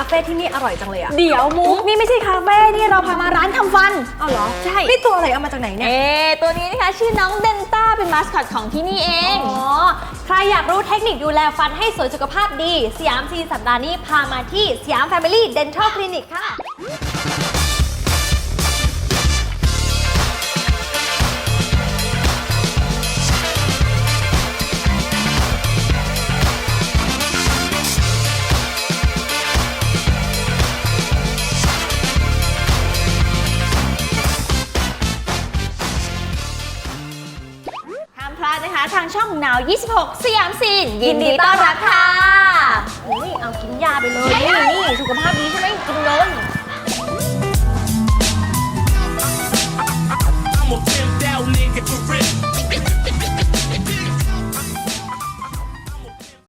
าเฟ่ที่นี่อร่อยจังเลยอะเดี๋ยวมุกนี่ไม่ใช่คาเฟ่นี่เราพามาร้านทำฟันเอาเหรอ ใช่ นี่ตัวอะไรเอามาจากไหนเนี่ย เอ๊ะตัวนี้นะคะชื่อน้องเดนต้าเป็นมาสคอตของที่นี่เอง อ๋อ ใครอยากรู้เทคนิคดูแลฟันให้สวยสุขภาพดี สยามซีสัปดาห์นี้พามาที่สยามแฟมิลี่เดนทัลคลินิกค่ะ ลาดนะคะ ทางช่องนาว 26 สยามซีนยินดีต้อนรับค่ะนี่เอากินยาไปเลย นี่นี่สุขภาพดี